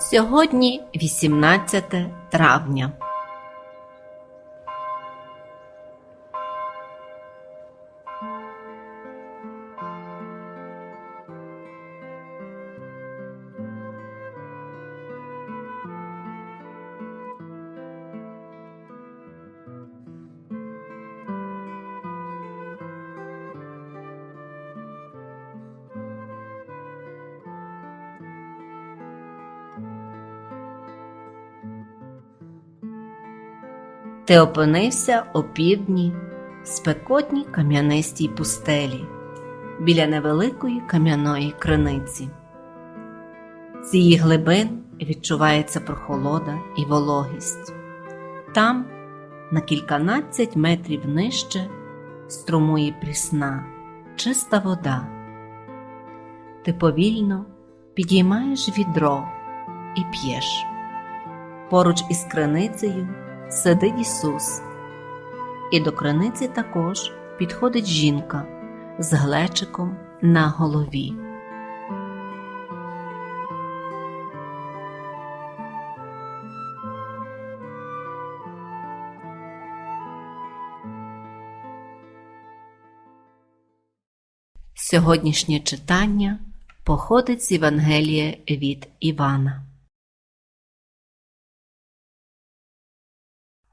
Сьогодні 18 травня. Ти опинився о півдні спекотній кам'янистій пустелі біля невеликої кам'яної криниці. З її глибин відчувається прохолода і вологість. Там, на кільканадцять метрів нижче, струмує прісна, чиста вода. Ти повільно підіймаєш відро і п'єш. Поруч із криницею сидить Ісус, і до криниці також підходить жінка з глечиком на голові. Сьогоднішнє читання походить з Євангелія від Івана.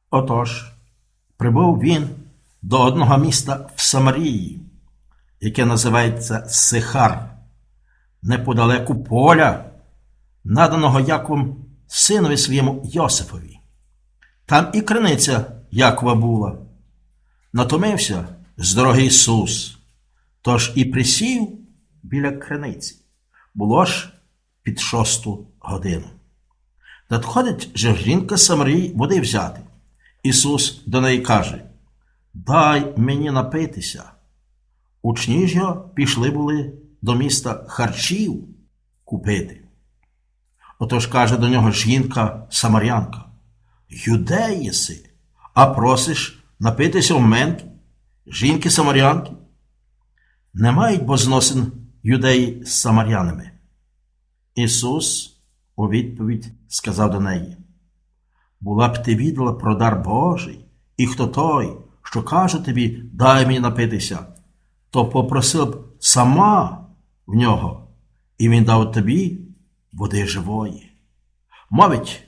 Отож, прибув він до одного міста в Самарії, яке називається Сихар, неподалеку поля, наданого Яковом синові своєму Йосифові. Там і криниця Якова була. Натомився з дороги Ісус, тож і присів біля криниці. Було ж під шосту годину. Надходить же жінка Самарії води взяти. Ісус до неї каже: Дай мені напитися. Учні ж його пішли були до міста харчів купити. Отож каже до нього жінка Самарянка: Юдей єси, а просиш напитися в менки, жінки Самарянки? Не мають бо зносин юдеї з самарянами. Ісус у відповідь сказав до неї: була б ти віддала про дар Божий, і хто той, що каже тобі, дай мені напитися, то попросила б сама в нього, і він дав тобі води живої. Мовить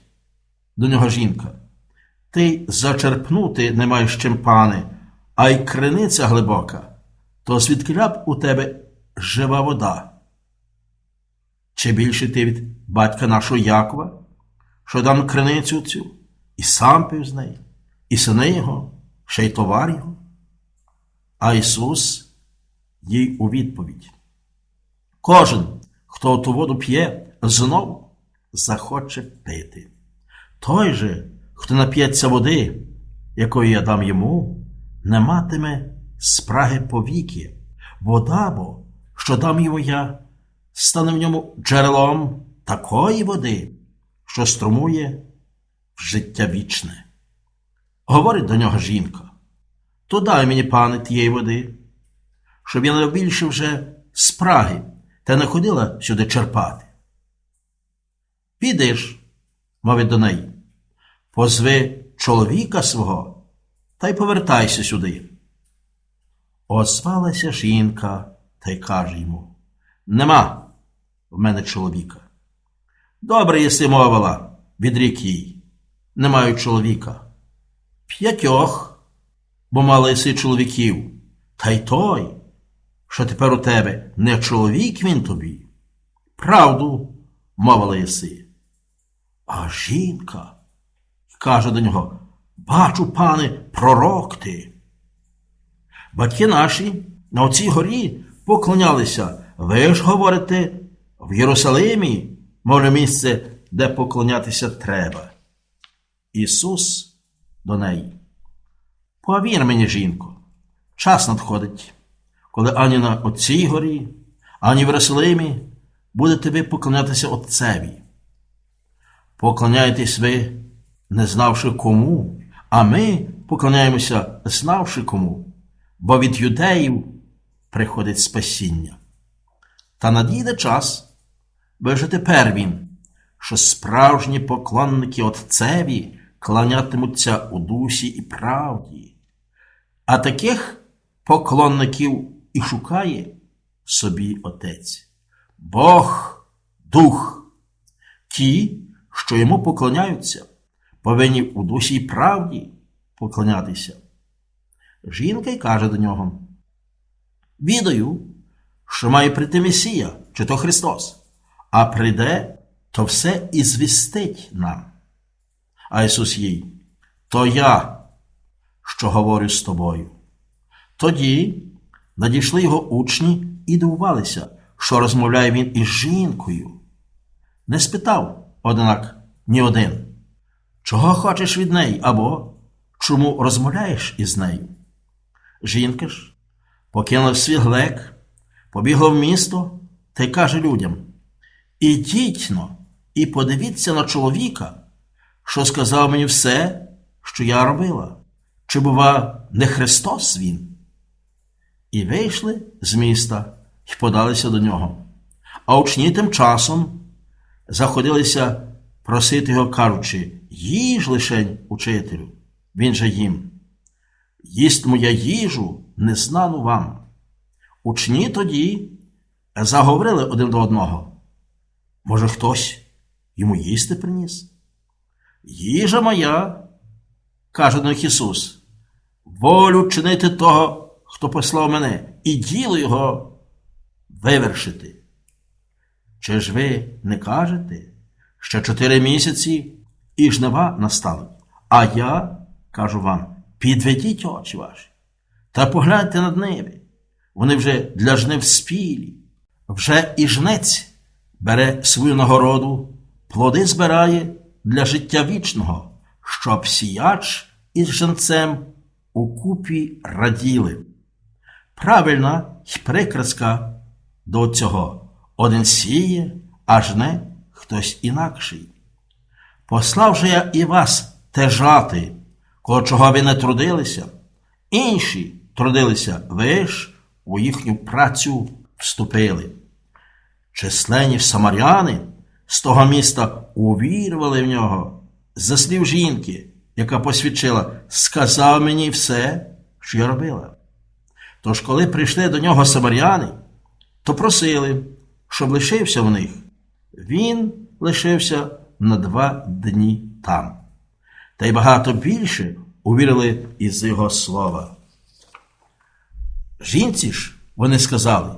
до нього жінка, ти зачерпнути не маєш чим, пане, а й криниця глибока, то звідкиля б у тебе жива вода. Чи більше ти від батька нашого Якова, що дам криницю цю? І сам пив з неї, і сини його, ще й товар його. А Ісус їй у відповідь. Кожен, хто ту воду п'є, знову захоче пити. Той же, хто нап'ється води, якої я дам йому, не матиме спраги повіки, вода бо, що дам йому я, стане в ньому джерелом такої води, що струмує життя вічне. Говорить до нього жінка, то дай мені, пане, тієї води, щоб я не більше вже спраги та не ходила сюди черпати. Підеш, мовить до неї, позви чоловіка свого та й повертайся сюди. Озвалася жінка та й каже йому Нема в мене чоловіка. Добре єси мовила, відрік їй не мають чоловіка. П'ятьох, бо мали си чоловіків, та й той, що тепер у тебе не чоловік він тобі. Правду, мовила єси. А жінка каже до нього Бачу, пане, пророк ти. Батьки наші на оцій горі поклонялися. Ви ж говорите, в Єрусалимі, може, місце, де поклонятися треба. Ісус до неї. Повір мені, жінко, час надходить, коли ані на оцій горі, ані в Єрусалимі будете ви поклонятися Отцеві. Поклоняєтесь ви, не знавши кому, а ми поклоняємося, знавши кому, бо від юдеїв приходить спасіння. Та надійде час, бо вже тепер він, що справжні поклонники Отцеві кланятимуться у дусі і правді. А таких поклонників і шукає собі Отець. Бог Дух. Ті, що йому поклоняються, повинні у дусі й правді поклонятися. Жінка й каже до нього: Відаю, що має прийти Месія, чи то Христос, а прийде, то все і звістить нам. А Ісус їй, то я, що говорю з тобою. Тоді надійшли його учні і дивувалися, що розмовляє він із жінкою. Не спитав, однак, ні один, чого хочеш від неї або чому розмовляєш із нею. Жінка ж покинув свій глек, побігла в місто та й каже людям: Ідіть но і подивіться на чоловіка, що сказав мені все, що я робила. Чи, бува, не Христос він? І вийшли з міста і подалися до нього. А учні тим часом заходилися просити його, кажучи, їж лишень, учителю, він же їм. Їсть моя їжу незнану вам. Учні тоді заговорили один до одного. Може, хтось йому їсти приніс? Їжа моя, каже них Ісус, волю чинити того, хто послав мене, і діло його вивершити. Чи ж ви не кажете, що чотири місяці і жнива настали? А я кажу вам, підведіть очі ваші та погляньте над ними. Вони вже для жнив спілі. Вже і жнець бере свою нагороду, плоди збирає для життя вічного, щоб сіяч із женцем укупі раділи. Правильна й прикраска до цього. Один сіє, а жне хтось інакший. Послав же я і вас те жати, коло чого ви не трудилися, інші трудилися, ви ж у їхню працю вступили. Численні самаряни з того міста увірували в нього за слів жінки, яка посвідчила, сказав мені все, що я робила. Тож, коли прийшли до нього самаряни, то просили, щоб лишився в них. Він лишився на два дні там. Та й багато більше увірили із його слова. Жінці ж вони сказали: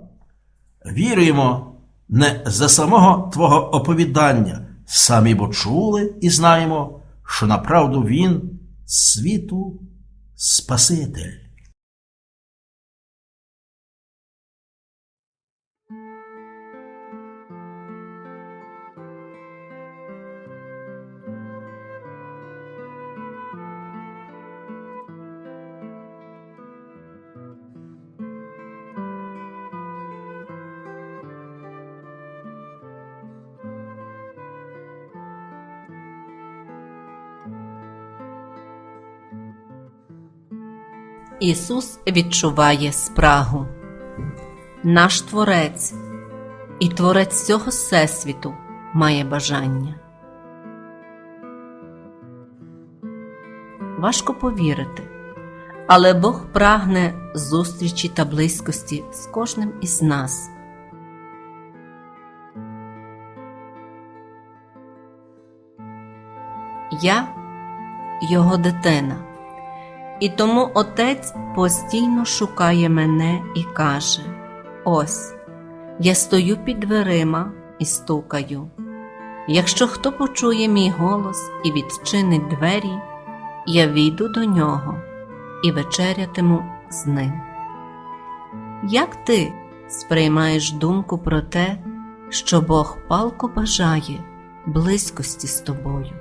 віруємо не за самого Твого оповідання, самі бо чули і знаємо, що направду він світу Спаситель. Ісус відчуває спрагу. Наш Творець і Творець цього Всесвіту має бажання. Важко повірити, але Бог прагне зустрічі та близькості з кожним із нас. Я його дитина. І тому отець постійно шукає мене і каже: Ось, я стою під дверима і стукаю. Якщо хто почує мій голос і відчинить двері, я війду до нього і вечерятиму з ним. Як ти сприймаєш думку про те, що Бог палко бажає близькості з тобою?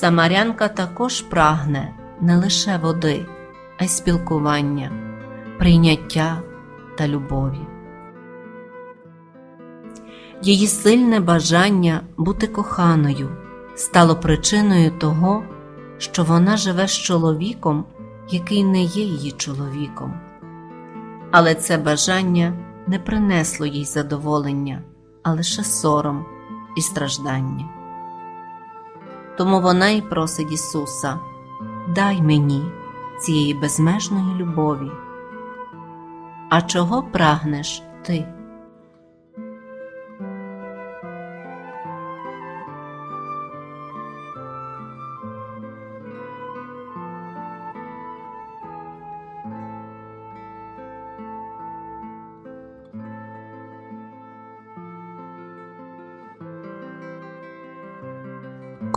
Самарянка також прагне не лише води, а й спілкування. прийняття та любові. Її сильне бажання бути коханою стало причиною того, що вона живе з чоловіком, який не є її чоловіком. Але це бажання не принесло їй задоволення, а лише сором і страждання. Тому вона й просить Ісуса, дай мені цієї безмежної любові. А чого прагнеш ти?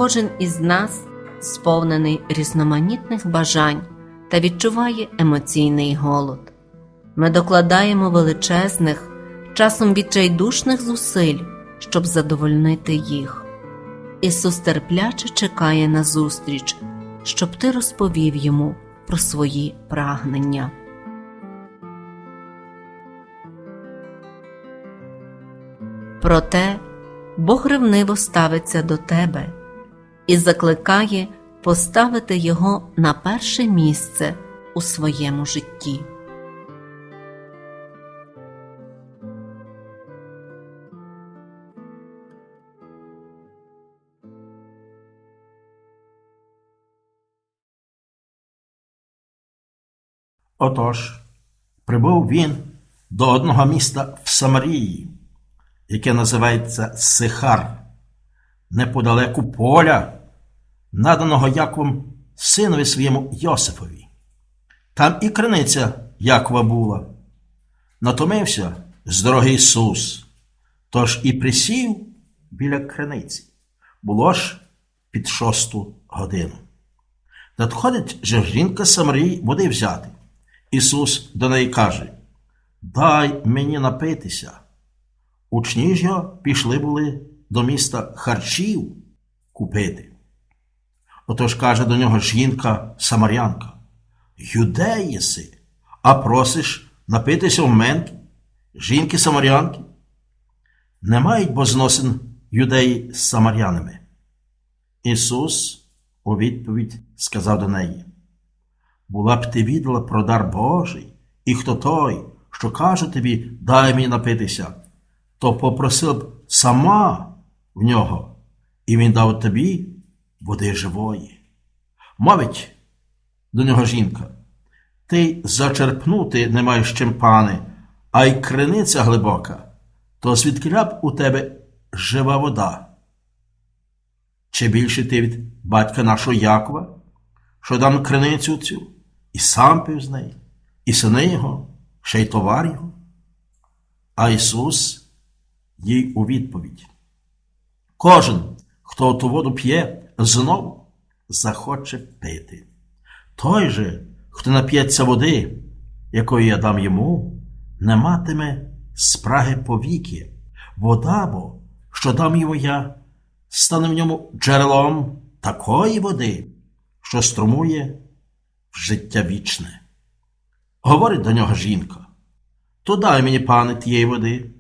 Кожен із нас сповнений різноманітних бажань та відчуває емоційний голод. Ми докладаємо величезних, часом відчайдушних зусиль, щоб задовольнити їх. Ісус терпляче чекає на зустріч, щоб ти розповів йому про свої прагнення. Проте Бог ревниво ставиться до тебе і закликає поставити його на перше місце у своєму житті. Отож, прибув він до одного міста в Самарії, яке називається Сихар, неподалеку поля, наданого Яковом синові своєму Йосифові. Там і криниця Якова була. Натомився з дороги Ісус, тож і присів біля криниці. Було ж під шосту годину. Надходить же жінка Самарії води взяти. Ісус до неї каже: Дай мені напитися. Учні ж його пішли були до міста харчів купити. Отож каже до нього жінка Самарянка: Юдей єси, а просиш напитися в менки, жінки самарянки? Не мають бо зносин юдеї з самарянами. Ісус у відповідь сказав до неї: була б ти віддала про дар Божий, і хто той, що каже тобі, дай мені напитися, то попросив б сама в нього, і він дав тобі води живої. Мовить до нього жінка, ти зачерпнути не маєш чим, пане, а й криниця глибока, то звідкиля б у тебе жива вода. Чи більше ти від батька нашого Якова, що дам криницю цю, і сам пив з неї, і сини його, ще й товар його. А Ісус їй у відповідь. Кожен, хто ту воду п'є, знову захоче пити. Той же, хто нап'ється води, якої я дам йому, не матиме спраги повіки. Вода бо, що дам йому я, стане в ньому джерелом такої води, що струмує в життя вічне. Говорить до нього жінка, то дай мені, пане, тієї води,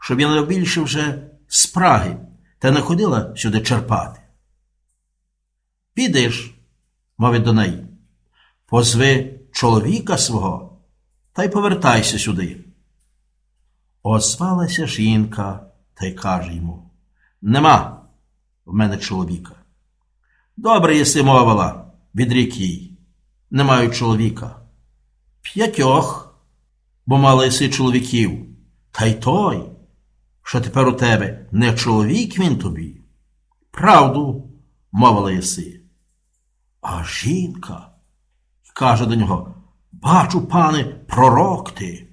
щоб я не більше вже спраги та не ходила сюди черпати. Підеш, мовить до неї, позви чоловіка свого та й повертайся сюди. Озвалася жінка та й каже йому: Нема в мене чоловіка. Добре єси мовила, відрік їй. Не маю чоловіка. П'ятьох, бо мали єси чоловіків, та й той, що тепер у тебе не чоловік він тобі. Правду, мовила єси. А жінка каже до нього: Бачу, пане, пророк ти.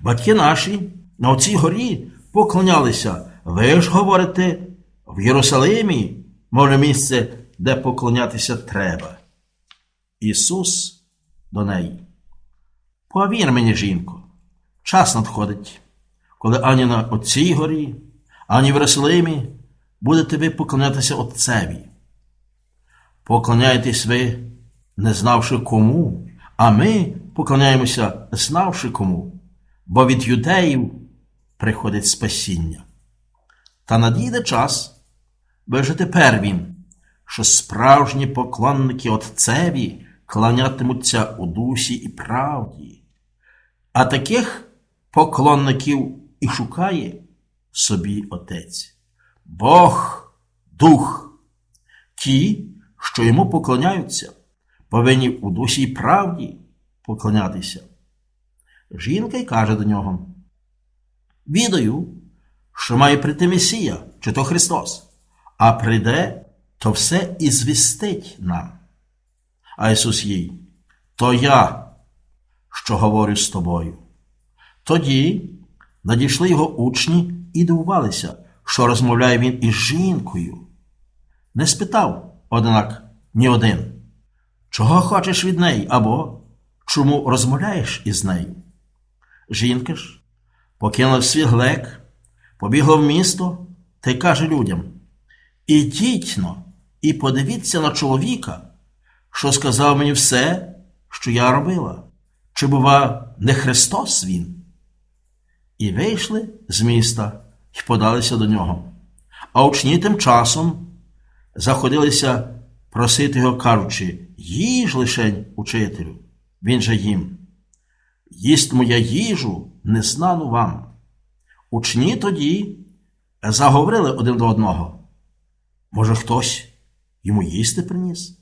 Батьки наші на оцій горі поклонялися. Ви ж говорите, в Єрусалимі, може, місце, де поклонятися треба. Ісус до неї. Повір мені, жінко, час надходить, коли ані на оцій горі, ані в Єрусалимі будете ви поклонятися Отцеві. Поклоняєтесь ви, не знавши кому, а ми поклоняємося, знавши кому, бо від юдеїв приходить спасіння. Та надійде час, бо вже тепер він, що справжні поклонники Отцеві кланятимуться у дусі і правді, а таких поклонників і шукає собі Отець. Бог Дух. Ті, що йому поклоняються, повинні у дусі і правді поклонятися. Жінка й каже до нього: Відаю, що має прийти Месія, чи то Христос, а прийде, то все і звістить нам. А Ісус їй, то я, що говорю з тобою. Тоді надійшли його учні і дивувалися, що розмовляє він із жінкою. Не спитав, однак, ні один, чого хочеш від неї або чому розмовляєш із нею. Жінка ж покинула свій глек, побігла в місто та й каже людям: Ідіть но і подивіться на чоловіка, що сказав мені все, що я робила. Чи, бува, не Христос він? І вийшли з міста і подалися до нього. А учні тим часом заходилися просити його, кажучи, їж лишень учителю. Він же їм. Їсть моя їжу незнану вам. Учні тоді заговорили один до одного. Може, хтось йому їсти приніс?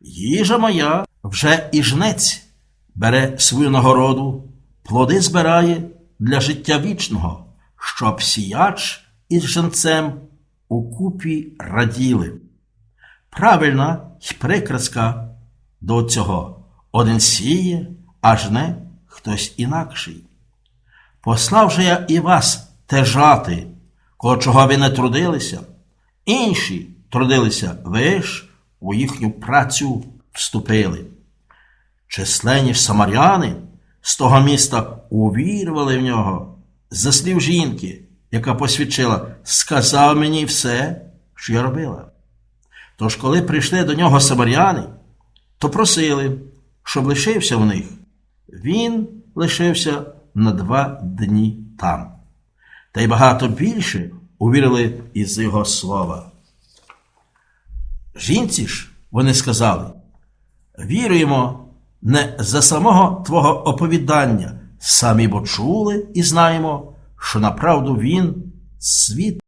Їжа моя вже і жнець бере свою нагороду, плоди збирає для життя вічного, щоб сіяч із женцем укупі раділи. Правильна й прикраска до цього один сіє, а жне хтось інакший. Послав же я і вас тежати, коло чого ви не трудилися, інші трудилися, ви ж у їхню працю вступили. Численні ж самаряни з того міста увірували в нього за слів жінки, яка посвідчила, сказав мені все, що я робила. Тож, коли прийшли до нього самаряни, то просили, щоб лишився в них. Він лишився на два дні там. Та й багато більше увірили із його слова. Жінці ж вони сказали: віруємо не за самого Твого оповідання, самі бо чули і знаємо, що направду він світ